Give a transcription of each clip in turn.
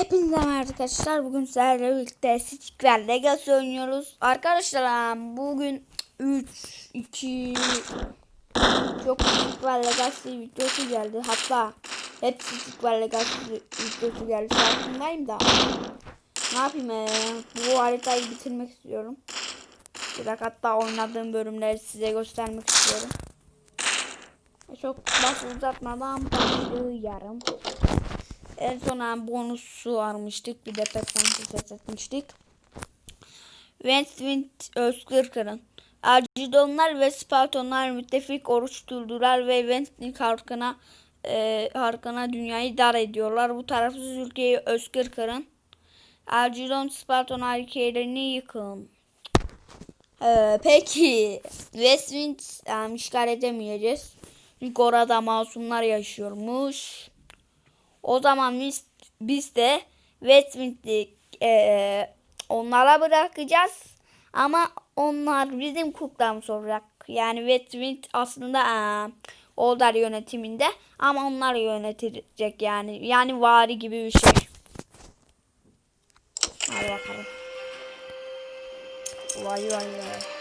Hepinize merhaba arkadaşlar. Bugün sizlerle birlikte Stickler Legacy oynuyoruz. Arkadaşlar bugün 3, 2, çok Stickler Legacy videosu geldi. Hatta hep Stickler Legacy videosu geldi. Farkındayım da. Ne yapayım ee, bu haritayı bitirmek istiyorum. Bir dakika hatta oynadığım bölümleri size göstermek istiyorum. Çok laf uzatmadan başlıyorum. En sona bonusu almıştık. Bir de petlensi set etmiştik. Westwind Özgürkır'ın. Arcidonlar ve Spartonlar müttefik oruç tuttular ve Westwind halkına e, halkına dünyayı dar ediyorlar. Bu tarafsız ülkeyi Özgürkır'ın. Arcidon Sparton hareketlerini yıkın. Ee, peki Westwind um, işgal edemeyeceğiz. Çünkü orada masumlar yaşıyormuş. O zaman biz, biz de Westwind'i e, onlara bırakacağız. Ama onlar bizim kuklamız olacak. Yani Westwind aslında e, Oldar yönetiminde ama onlar yönetecek yani. Yani vari gibi bir şey. Hadi bakalım. Vay vay vay.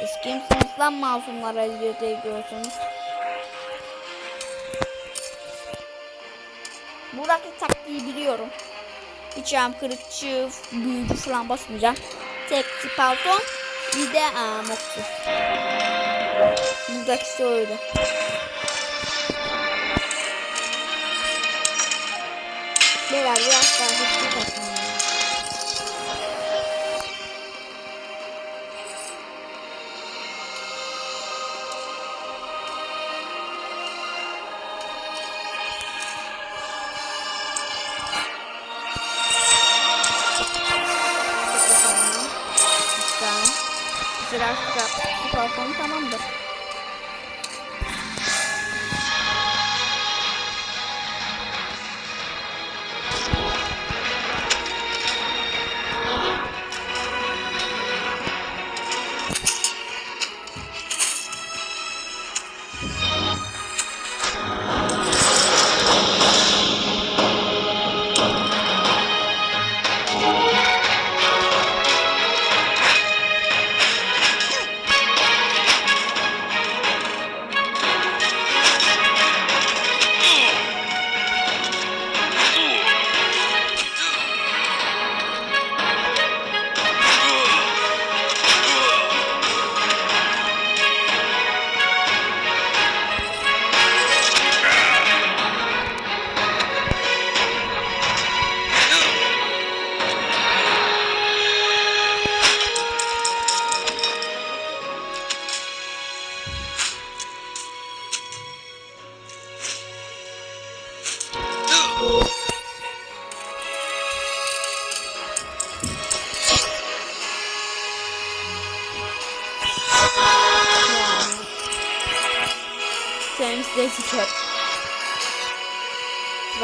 Siz lan masumlara eziyet ediyorsunuz? Buradaki taktiği biliyorum. Am kırıkçı, büyücü falan basmayacağım. Tek spalton, bir de aa, moktu. Buradaki öyle. Beyler biraz daha hızlı kaçın.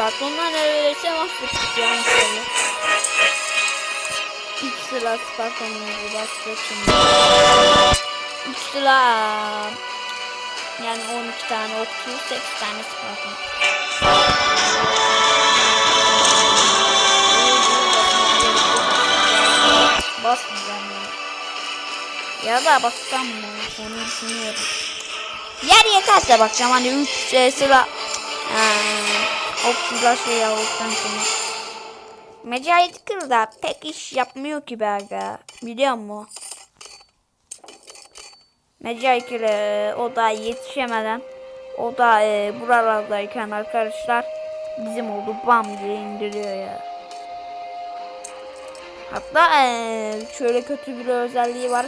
Spartonlar neredeyse mahvettik yani şöyle. Üç sıra Spartonları bastık şimdi. Üç sıra yani 12 tane okçu, 8 tane Sparton. Basmayacağım yani. Ya da bassam mı? Onu düşünüyorum. Yer yeterse bakacağım hani 3 e, sıra ee, okçular şey aldıktan sonra. Mecahit Kır da pek iş yapmıyor ki be aga. Biliyor musun? Mecahit Kır e, o da yetişemeden o da e, buralardayken arkadaşlar bizim oldu bam diye indiriyor ya. Hatta e, şöyle kötü bir özelliği var.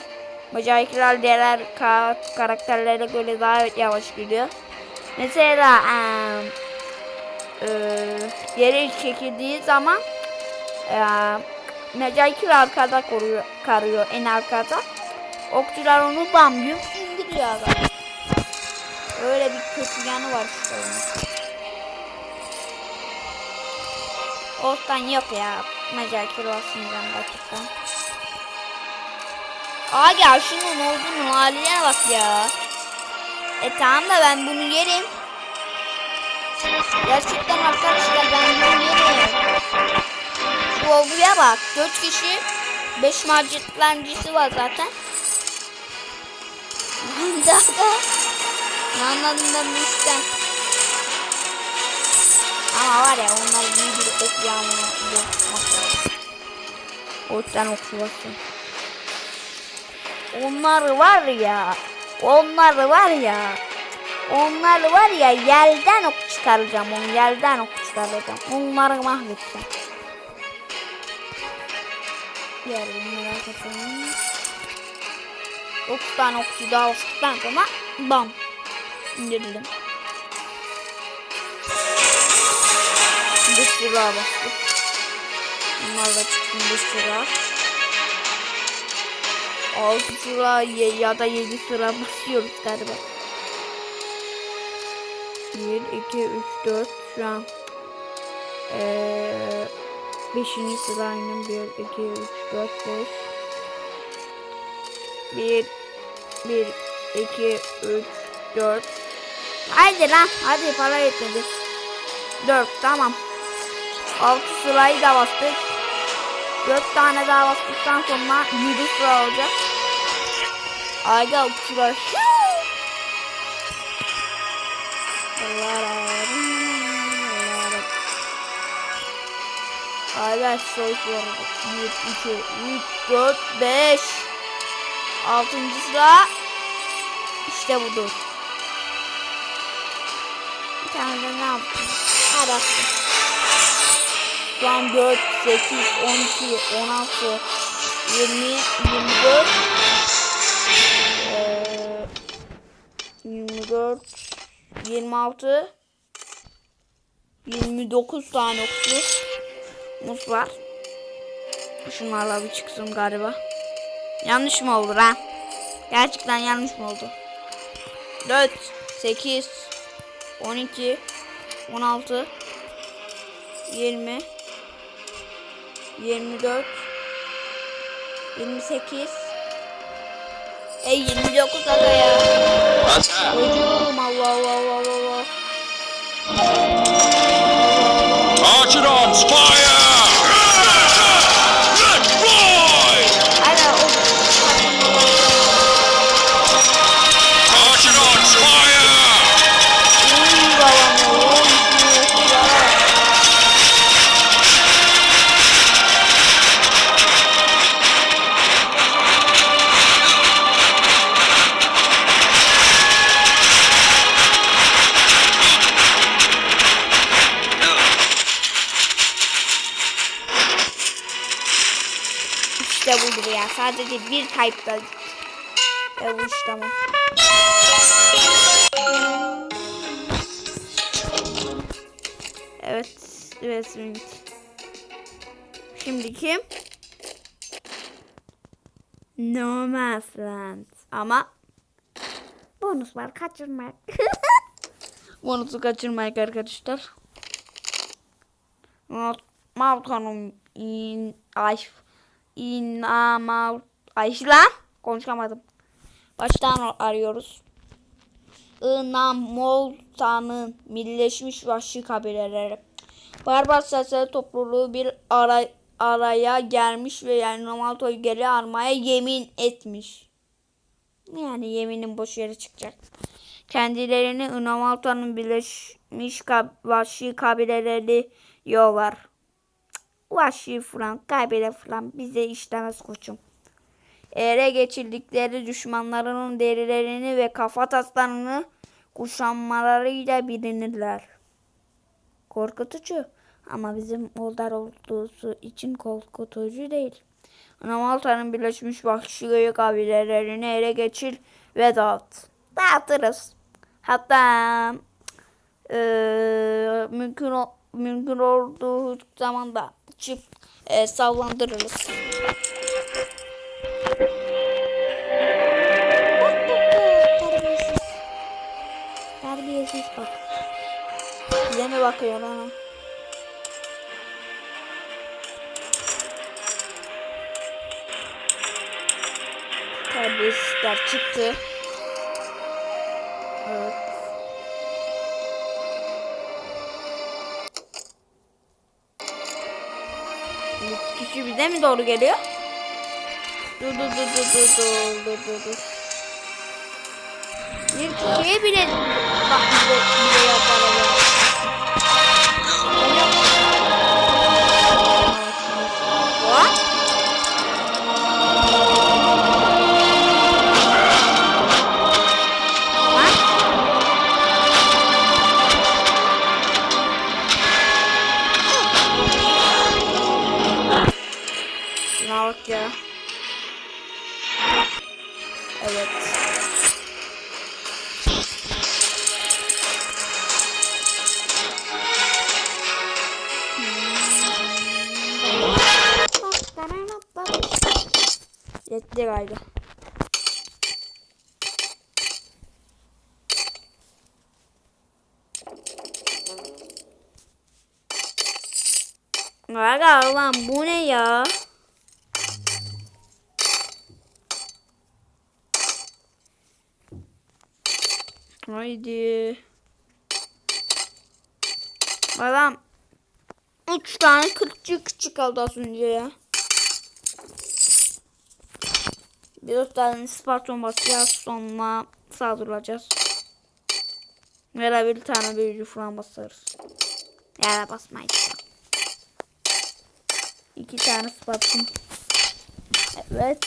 Macaikler diğer ka karakterlere göre daha yavaş gidiyor. Mesela eee e, yere çekildiği zaman eee Macaikler arkada koruyor, karıyor en arkada. Okçular onu bam indiriyor adam. Öyle bir kötü yanı var işte onun. Ortadan yok ya. Macaikler olsun gerçekten. Aga şunun olduğunun haline bak ya. E tamam da ben bunu yerim. Gerçekten arkadaşlar ben yerim. Şu olguya bak. 4 kişi 5 macitlencisi var zaten. Daha da ne anladım ben bu işten. Ama var ya onlar iyi bir ok yağmuru yapmak. O yüzden okçulasın. Onlar var ya. Onlar var ya. Onlar var ya yelden ok çıkaracağım onu yelden ok çıkaracağım. Onları mahvedeceğim. Diğer merak etmeyin. 9 tane okçu daha bastıktan sonra bam indirdim. Sıra bastık. Bunlar da bir sıra. 6 sıra ya da 7 sıra basıyoruz galiba. 1, 2, 3, 4 şu an. Ee, 5. sıra aynen 1, 2, 3, 4, 5. 1, 1, 2, 3, 4. Haydi lan hadi para yetmedi. 4 tamam. 6 sırayı da bastık. 4 tane daha bastıktan sonra 7 sıra olacak. Ayda 6 sıra. Ayda soy sıra. 1, 2, 3, 4, 5. 6. sıra. İşte budur. Bir tane de ne yaptım? Hadi attım. Şu an 4, 8, 12, 16, 20, 24, eee, 24, 26, 29 tane okçu muz var. Şunlarla bir çıksın galiba. Yanlış mı oldu ha? Gerçekten yanlış mı oldu? 4, 8, 12, 16, 20, 24 28 E 29 aga ya. Attack! Çocuğum Allah Allah Allah Allah. Archidons, fire! Sadece bir bu iş tamam. Evet. Evet. Şimdi kim? No Land. Ama bonus var kaçırmak. Bonusu kaçırmak arkadaşlar. Maltonum in ay inamal ay lan konuşamadım. Baştan arıyoruz. Inamolta'nın Birleşmiş Vahşi Kabileleri. Barbar serseri topluluğu bir ara, araya gelmiş ve yani Inamalto'yu geri almaya yemin etmiş. Yani yeminin boş yere çıkacak. Kendilerini Inamalto'nun Birleşmiş Vahşi Kabileleri diyorlar. Vahşi falan kabile falan bize işlemez koçum. Ele geçirdikleri düşmanlarının derilerini ve kafa taslarını kuşanmalarıyla bilinirler. Korkutucu ama bizim Moldar olduğu için korkutucu değil. Anamalta'nın Birleşmiş Vahşi kabilelerini ele geçir ve dağıt. Dağıtırız. Hatta eee, mümkün mümkün olduğu zaman da çift eee, sallandırırız. Terbiyesiz. Bak. Bize mi bakıyor lan? Terbiyesizler çıktı. Kişi bize mi doğru geliyor? Dur dur dur dur dur dur dur dur dur. Bir kişiye bile bak bize bile yapar bak ya. Evet. Yetti galiba. Aga lan bu ne ya? Haydi. Adam 3 tane kırıkçı küçük aldı az önce ya. Bir tane Spartan basacağız sonra saldıracağız. Veya bir tane büyücü falan basarız. Ya da basmayız. İki tane Spartan. Evet.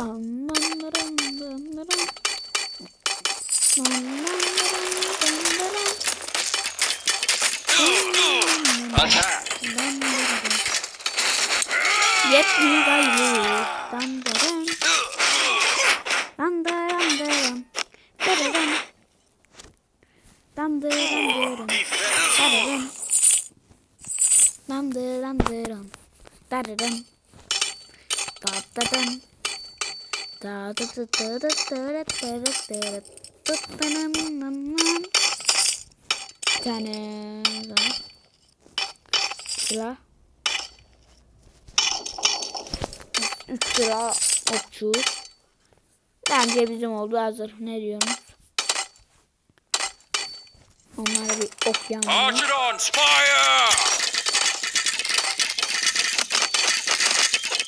Yet mi gayrı Dandaran Dandaran daran Dararan Dandaran daran Dararan Dandaran daran Dararan Dararan da, da. Da da da da da da da da da da da da da nam nam nam. Bir tane daha. Silah. Üç sıra okçu. Bence bizim oldu hazır. Ne diyorsunuz? Onlara bir ok!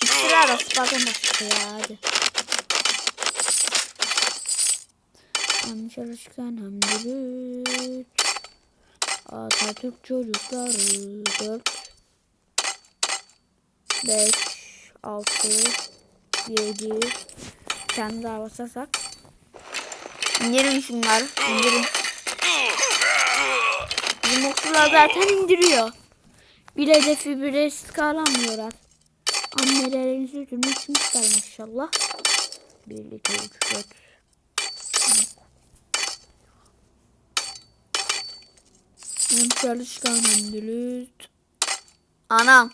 Üç sıra Spartan bastı ya hadi. Hem çalışkan hem de güç. Atatürk çocukları 4 5 6 7 Kendi daha basarsak İndirin şunları indirin. Bizim zaten indiriyor. Bile de fibresiz kalamıyorlar Annelerin sütünü içmişler maşallah. Birlikte 3 4 Hem çalışkan dürüst. Anam.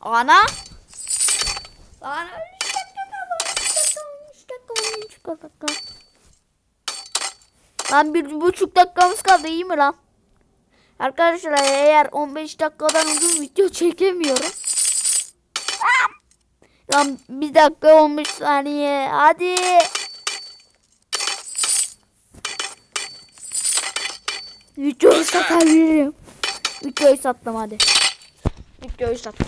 Ana. Ana. Üç dakika, üç dakika, üç dakika, üç dakika. Lan bir buçuk dakikamız kaldı iyi mi lan? Arkadaşlar eğer 15 dakikadan uzun video çekemiyorum. Lan bir dakika 15 saniye. Hadi. Videoyu satabilirim. Videoyu sattım hadi. Videoyu sattım.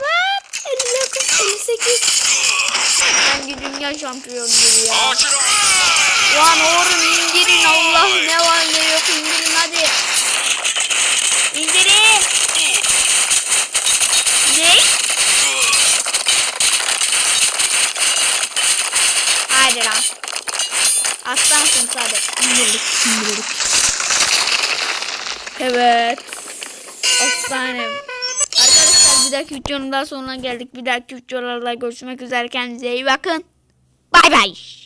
Lan 59 58. Sanki dünya şampiyonu gibi ya. Lan oğlum indirin Allah ne var ne yok indirin hadi. İndirin. Ne? Hadi lan. Aslansın hadi. İndirdik indirdik. Evet. Efsane. Arkadaşlar bir dahaki videonun daha sonuna geldik. Bir dahaki videolarla görüşmek üzere. Kendinize iyi bakın. Bay bay.